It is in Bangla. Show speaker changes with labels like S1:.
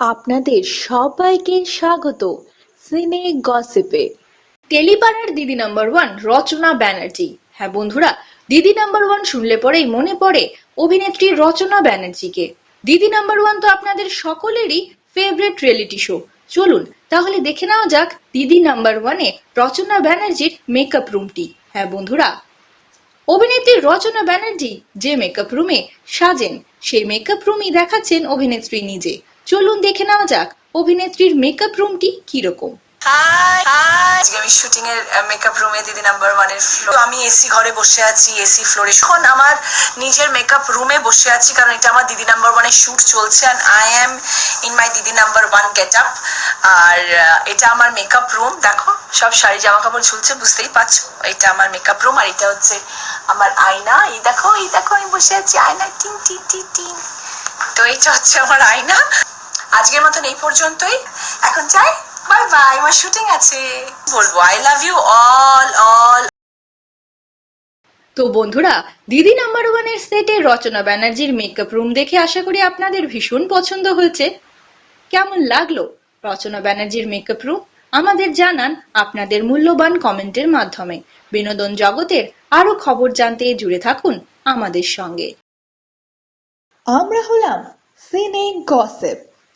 S1: আপনাদের সবাইকে স্বাগত সিনে গসিপে।
S2: টেলিপাড়ার দিদি নাম্বার ওয়ান রচনা ব্যানার্জি। হ্যাঁ বন্ধুরা, দিদি নাম্বার ওয়ান শুনলে পরেই মনে পড়ে অভিনেত্রী রচনা ব্যানার্জিকে। দিদি নাম্বার ওয়ান তো আপনাদের সকলেরই ফেভারিট রিয়েলিটি শো চলুন, তাহলে দেখে নেওয়া যাক দিদি নাম্বার ওয়ানে রচনা ব্যানার্জির মেকআপ রুমটি হ্যাঁ বন্ধুরা, অভিনেত্রী রচনা ব্যানার্জি যে মেকআপ রুমে সাজেন, সেই মেকআপ রুমই দেখাচ্ছেন অভিনেত্রী নিজে। চলুন দেখে নেওয়া যাক অভিনেত্রীর মেকআপ রুমটি কীরকম।
S3: আজকে আমি শুটিং এর মেকআপ রুমে দিদি নাম্বার ফ্লোর আমি এসি ঘরে বসে আছি এসি ফ্লোরে এখন আমার নিজের মেকআপ রুমে বসে আছি, কারণ এটা আমার দিদি নাম্বার শুট চলছে and I am in my Didi number one get up আর এটা আমার মেকআপ রুম দেখো, সব শাড়ি জামা কাপড় ঝুলছে, বুঝতেই পারছ? এটা আমার মেকআপ রুম আর এটা হচ্ছে আমার আয়না। এই দেখো এই দেখো, আমি বসে আছি, আয়না টিং টিং টিং টিং তো এটা হচ্ছে আমার আয়না। আজকের মতন এই পর্যন্তই। এখন যাই বাই বাই আমার শুটিং আছে। বলব I love you all all
S2: তো বন্ধুরা দিদি নাম্বার ওয়ানের সেটে রচনা ব্যানার্জির মেকআপ রুম দেখে আশা করি আপনাদের ভীষণ পছন্দ হয়েছে। কেমন লাগল রচনা ব্যানার্জির মেকআপ রুম আমাদের জানান আপনাদের মূল্যবান কমেন্টের মাধ্যমে। বিনোদন জগতের আরও খবর জানতে জুড়ে থাকুন আমাদের সঙ্গে।
S1: আমরা হলাম সিনে গসিপ